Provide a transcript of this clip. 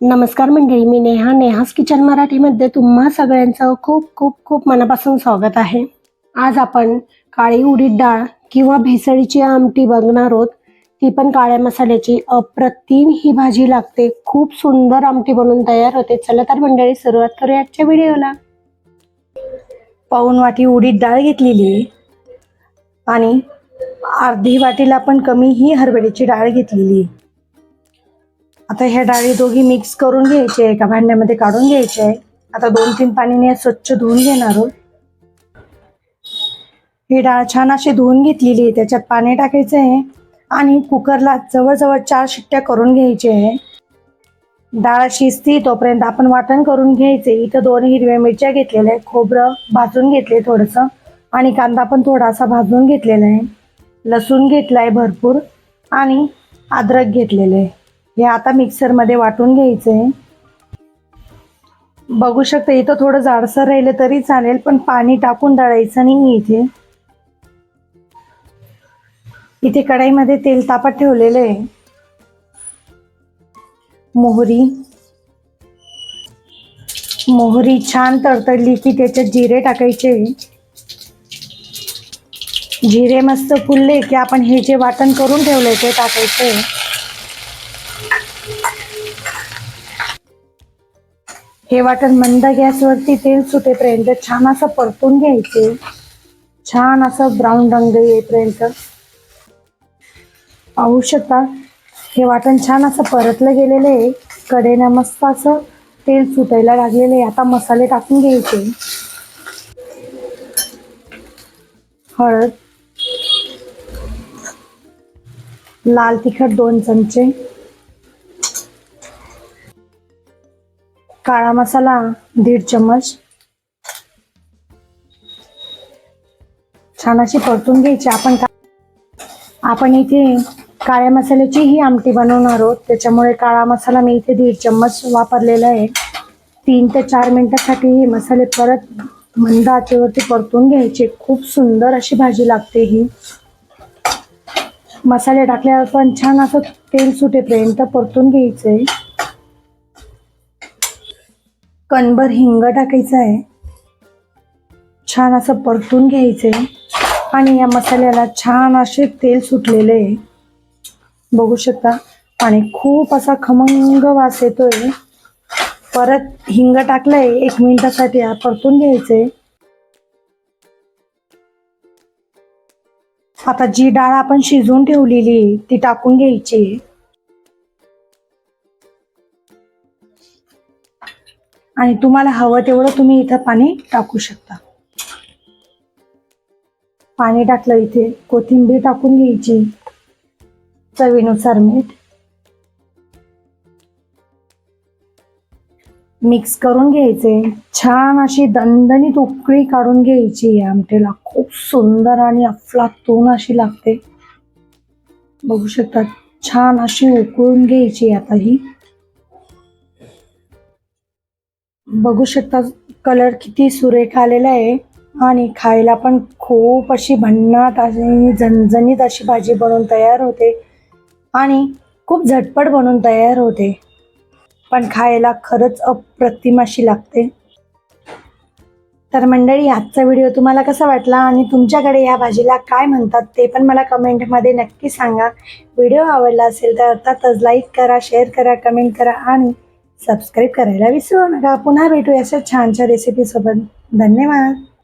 नमस्कार मंडळी मी नेहा नेहास किचन मराठीमध्ये तुम्हा सगळ्यांचं खूप खूप खूप मनापासून स्वागत आहे. आज आपण काळी उडीद डाळ किंवा भेसळीची आमटी बघणार आहोत. ती पण काळ्या मसाल्याची. अप्रतिम ही भाजी लागते. खूप सुंदर आमटी बनवून तयार होते. चला तर मंडळी सुरुवात करूया आजच्या व्हिडिओला. पाऊन वाटी उडीद डाळ घेतलेली आणि अर्धी वाटीला पण कमी ही हरभऱ्याची डाळ घेतलेली आहे. आता ह्या डाळी दोघी मिक्स करून घ्यायचे एका भांड्यामध्ये काढून घ्यायचे. आहे आता दोन तीन पाणीने स्वच्छ धुवून घेणार आहोत. ही डाळ छान अशी धुवून घेतलेली आहे त्याच्यात पाणी टाकायचं आहे आणि कुकरला जवळजवळ चार शिट्ट्या करून घ्यायचे आहे. डाळ शिजती तोपर्यंत आपण वाटण करून घ्यायचे. इथं दोन हिरव्या मिरच्या घेतलेल्या आहे खोबरं भाजून घेतले थोडंसं आणि कांदा पण थोडासा भाजून घेतलेला आहे. लसूण घेतला आहे भरपूर आणि अद्रक घेतलेलं आहे. हे आता मिक्सरमध्ये वाटून घ्यायचं. आहे बघू शकता इथं थोडं जाडसर राहिलं तरी चालेल पण पाणी टाकून दळायचं नाही इथे. इथे कढाईमध्ये तेल तापत ठेवलेलं आहे. मोहरी. मोहरी छान तडतडली की त्याच्यात जिरे टाकायचे. जिरे मस्त फुलले की आपण हे जे वाटण करून ठेवलंय ते टाकायचे हे वाटण मंद गॅसवरती तेल सुटेपर्यंत छान असं परतून घ्यायचे. छान असं ब्राऊन रंग येईपर्यंत. पाहू शकता हे वाटण छान असं परतलं गेलेलं आहे. कडेनं मस्त असं तेल सुटायला लागलेलं आहे. आता मसाले टाकून घ्यायचे. हळद. लाल तिखट दोन चमचे. काळा मसाला दीड चम्मच. छान अशी परतून घ्यायची. आपण आपण इथे काळ्या मसाल्याची ही आमटी बनवणार आहोत. त्याच्यामुळे काळा मसाला मी इथे दीड चम्मच वापरलेला आहे. तीन ते चार मिनिटासाठी हे मसाले परत मंद आचेवरती परतून घ्यायचे. खूप सुंदर अशी भाजी लागते ही. मसाले टाकल्यावर पण छान असं तेल सुटेपर्यंत परतून घ्यायचंय कणभर हिंग टाकायचं आहे. छान असं परतून घ्यायचंय आणि या मसाल्याला छान असे तेल सुटलेले आहे. बघू शकता आणि खूप असा खमंग वास येतोय. परत हिंग टाकलंय एक मिनिटासाठी परतून घ्यायचंय आता जी डाळ आपण शिजवून ठेवलेली ती टाकून घ्यायची आणि तुम्हाला हवं तेवढं तुम्ही इथं पाणी टाकू शकता. पाणी टाकलं इथे कोथिंबीर टाकून घ्यायची चवीनुसार मीठ. मिक्स करून घ्यायचे. छान अशी दणदणीत उकळी काढून घ्यायची या आमटेला. खूप सुंदर आणि अफलातून अशी लागते. बघू शकता छान अशी उकळून घ्यायची आता ही. बघू शकता कलर किती सुरेख आलेला आहे. आणि खायला पण खूप अशी भन्नाट आणि झणझणीत अशी भाजी बनवून तयार होते. आणि खूप झटपट बनवून तयार होते. पण खायला खरंच अप्रतिम अशी लागते. तर मंडळी आजचा व्हिडिओ तुम्हाला कसा वाटला आणि तुमच्याकडे या भाजीला काय म्हणतात ते पण मला कमेंटमध्ये नक्की सांगा. व्हिडिओ आवडला असेल तर अर्थातच लाईक करा शेअर करा कमेंट करा आणि सबस्क्राईब करायला विसरू नका. पुन्हा भेटू अशा छानशा रेसिपीसोबत धन्यवाद.